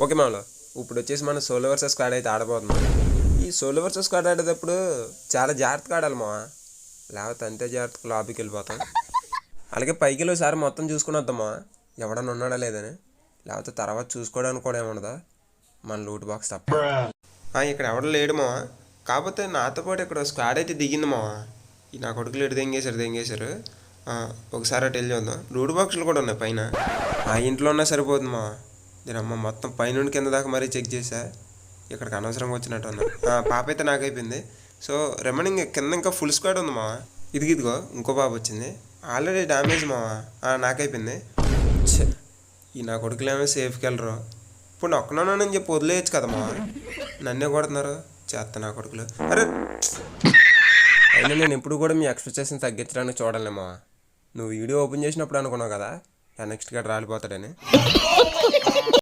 Okay మామూలు ఇప్పుడు వచ్చేసి మన సోలో వర్సెస్ స్క్వాడ్ అయితే ఆడబోతున్నాం ఈ సోలో వర్సెస్ స్క్వాడ్ ఆడేటప్పుడు చాలా జాగ్రత్తగా ఆడాలి మావా? లేకపోతే అంతే జాగ్రత్తగా లాబీకి వెళ్ళిపోతాం. అలాగే పైకి వెళ్ళి ఒకసారి మొత్తం చూసుకుని వద్దామా ఎవడన్నా ఉన్నాడా లేదని. లేకపోతే తర్వాత చూసుకోవడానికి కూడా ఏముండదా? మన లూట్ బాక్స్ తప్ప. ఆ, ఇక్కడ ఎవడ లేడు మావా. కాకపోతే నాతో పాటు ఇక్కడ స్క్వాడ్ అయితే దిగింది మావా. ఈ నా కొడుకులు ఎటు దెంగేశారు దెంగేశారు. ఒకసారి అటు వెళ్ళి చూద్దాం. లూట్ బాక్సులు కూడా ఉన్నాయి పైన. ఆ ఇంట్లో ఉన్నా సరిపోతుంది మావా. దీని అమ్మ మొత్తం పైనుండి కింద దాకా మరీ చెక్ చేశా. ఇక్కడికి అనవసరంగా వచ్చినట్టు అన్నా పాప అయితే నాకు అయిపోయింది. సో రిమైనింగ్ కింద ఇంకా ఫుల్ స్క్వాడ్ ఉంది మావా. ఇదిగో ఇదిగో ఇంకో పాప వచ్చింది. ఆల్రెడీ డ్యామేజ్ మావా. నాకైపోయింది ఈ నా కొడుకులేమో సేఫ్కి వెళ్ళరు. ఇప్పుడు నేను చెప్పి వదిలేయచ్చు కదా మావా. నన్నే కొడుతున్నారు. చేస్తా నా కొడుకులు. అరే అయినా నేను ఎప్పుడు కూడా మీ ఎక్స్పెక్టేషన్ తగ్గించడానికి చూడలేమా నువ్వు వీడియో ఓపెన్ చేసినప్పుడు అనుకున్నావు కదా. నెక్స్ట్ గడ్ రాలిపోతాడని.